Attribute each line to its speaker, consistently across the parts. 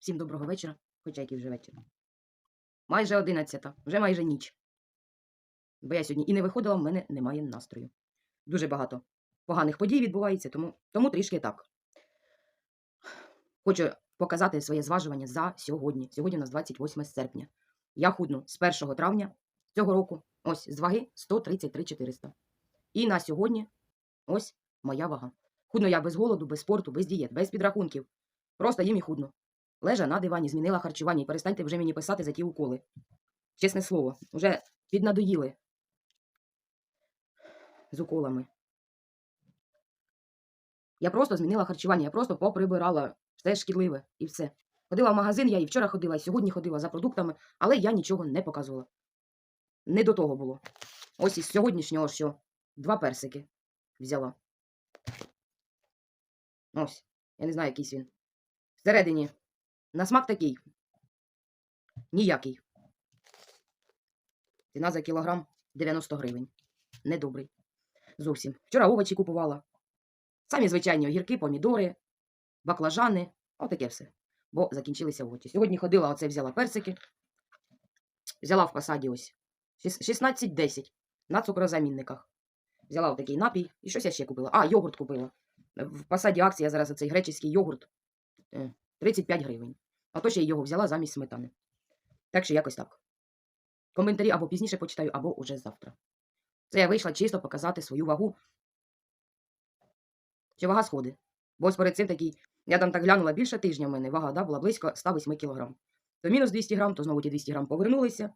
Speaker 1: Всім доброго вечора, хоча який вже вечір. Майже одинадцята, вже майже ніч. Бо я сьогодні і не виходила, в мене немає настрою. Дуже багато поганих подій відбувається, тому, тому трішки так. Хочу показати своє зважування за сьогодні. Сьогодні у нас 28 серпня. Я худну з 1 травня цього року, ось з ваги 133 400. І на сьогодні ось моя вага. Худно я без голоду, без спорту, без дієт, без підрахунків. Просто їм і худно. Лежа на дивані, змінила харчування і перестаньте вже мені писати за ті уколи. Чесне слово, вже піднадоїли з уколами. Я просто змінила харчування, я просто поприбирала все шкідливе і все. Ходила в магазин, я і вчора ходила, і сьогодні ходила за продуктами, але я нічого не показувала. Не до того було. Ось із сьогоднішнього, що два персики взяла. Ось, я не знаю, якийсь він. Всередині на смак такий. Ніякий. Ціна за кілограм 90 гривень. Недобрий. Зовсім. Вчора овочі купувала. Самі звичайні огірки, помідори, баклажани. Отаке все. Бо закінчилися овочі. Сьогодні ходила, оце взяла персики. Взяла в посаді ось. 16-10 на цукрозамінниках. Взяла отакий напій. І щось я ще купила. А, йогурт купила. В посаді акція зараз оцей греческий йогурт. е, 35 гривень. А то ще й його взяла замість сметани. Так що якось так. Коментарі або пізніше почитаю, або уже завтра. Це я вийшла чисто показати свою вагу. Чи вага сходить. Бо ось перед цим такий, я там так глянула більше тижня в мене, вага да, була близько 108 кг. То мінус 200 грам, то знову ті 200 грам повернулися.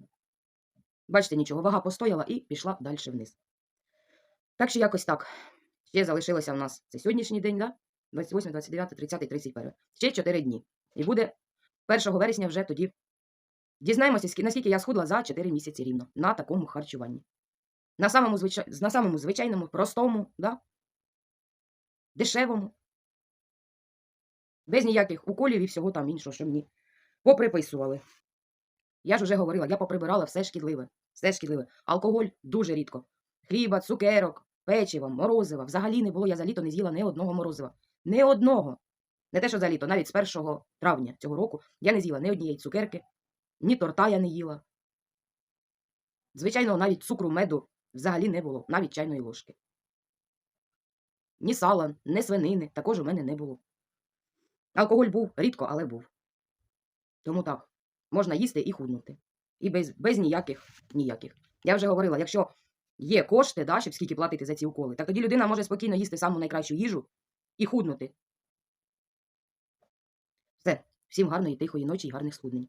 Speaker 1: Бачите, нічого, вага постояла і пішла далі вниз. Так що якось так. Ще залишилося в нас це сьогоднішній день, да? 28, 29, 30, 31. Ще 4 дні. І буде 1 вересня вже тоді. Дізнаємося, наскільки я схудла за 4 місяці рівно на такому харчуванні. На самому, звичай... на самому звичайному, простому, да? дешевому. Без ніяких уколів і всього там іншого, що мені поприписували. Я ж уже говорила, я поприбирала все шкідливе. Все шкідливе. Алкоголь дуже рідко. Хліба, цукерок, печива, морозива. Взагалі не було, я за літо не з'їла ні одного морозива. Ні одного. Не те, що за літо, навіть з 1 травня цього року я не з'їла ні однієї цукерки, ні торта я не їла. Звичайно, навіть цукру меду взагалі не було, навіть чайної ложки. Ні сала, ні свинини також у мене не було. Алкоголь був рідко, але був. Тому так, можна їсти і худнути. І без, без ніяких ніяких. Я вже говорила, якщо є кошти, да, щоб скільки платити за ці уколи, так тоді людина може спокійно їсти саму найкращу їжу і худнути. Всім гарної тихої ночі і гарних схуднень.